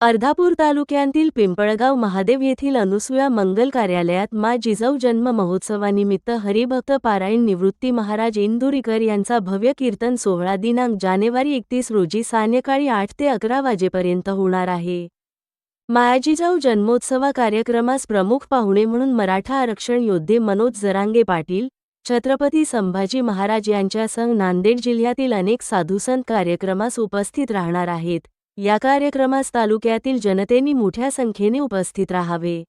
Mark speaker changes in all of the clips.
Speaker 1: अर्धापूर तालुक्यातील पिंपळगाव महादेव येथील अनुसूया मंगल कार्यालयात मा जिजाऊ जन्म महोत्सवानिमित्त हरिभक्त पारायण निवृत्ती महाराज इंदुरीकर यांचा भव्य कीर्तन सोहळा दिनांक जानेवारी एकतीस रोजी सायंकाळी आठ ते अकरा वाजेपर्यंत होणार आहे. मायाजिजाऊ जन्मोत्सवा कार्यक्रमास प्रमुख पाहुणे म्हणून मराठा आरक्षण योद्धे मनोज जरांगे पाटील छत्रपती संभाजी महाराज यांच्यासह नांदेड जिल्ह्यातील अनेक साधुसंत कार्यक्रमास उपस्थित राहणार आहेत. या कार्यक्रमास तालुक्यातील जनतेनी मोठ्या संख्येने उपस्थित राहावे.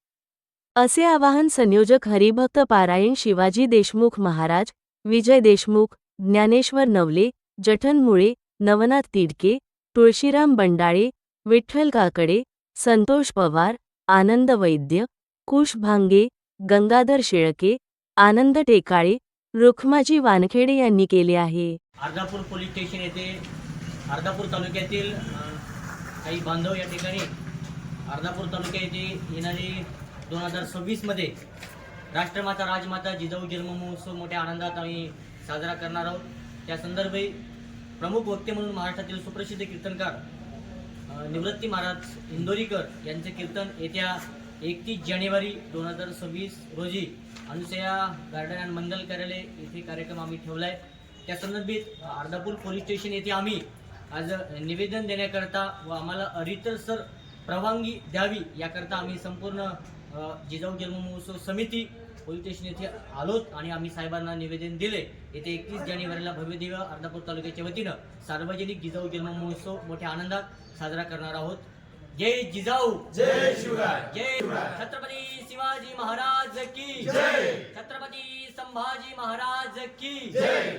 Speaker 1: असे आवाहन संयोजक हरिभक्त पारायण शिवाजी देशमुख महाराज विजय देशमुख ज्ञानेश्वर नवले जठन मुळे नवनाथ तिडके तुळशीराम बंडाळे विठ्ठल काकडे संतोष पवार आनंद वैद्य कुश भांगे गंगाधर शेळके आनंद टेकाळे रुखमाजी वानखेडे यांनी केले आहे.
Speaker 2: अर्धापूर पोलीस स्टेशन येथे अर्धापूर तालुक्यातील काही बांधव या ठिकाणी अर्धापूर तालुक्या येथे येणारी दोन हजार सव्वीसमध्ये राष्ट्रमाता राजमाता जिजाऊ जन्म महोत्सव मोठ्या आनंदात आम्ही साजरा करणार आहोत. त्या संदर्भी प्रमुख वक्ते म्हणून महाराष्ट्रातील सुप्रसिद्ध कीर्तनकार निवृत्ती महाराज इंदोरीकर यांचे कीर्तन येत्या एकतीस जानेवारी दोन हजार सव्वीस रोजी अनुसया गार्डन अँड मंगल कार्यालय येथे कार्यक्रम आम्ही ठेवला आहे त्या संदर्भित अर्धापूर पोलीस स्टेशन येथे आम्ही आज निवेदन देण्याकरता व आम्हाला अरितसर परवानगी द्यावी याकरता आम्ही संपूर्ण जिजाऊ जन्म महोत्सव समिती पोलीस स्टेशन येथे आलोत आणि आम्ही साहेबांना निवेदन दिले. येथे एकतीस जानेवारीला भव्यदिव्य अर्धापूर तालुक्याच्या वतीनं सार्वजनिक जिजाऊ जन्म महोत्सव मोठ्या आनंदात साजरा करणार आहोत. जय जिजाऊ!
Speaker 3: जय शिवराय!
Speaker 2: जय छत्रपती शिवाजी महाराज की जय! छत्रपती संभाजी महाराज की
Speaker 3: जय!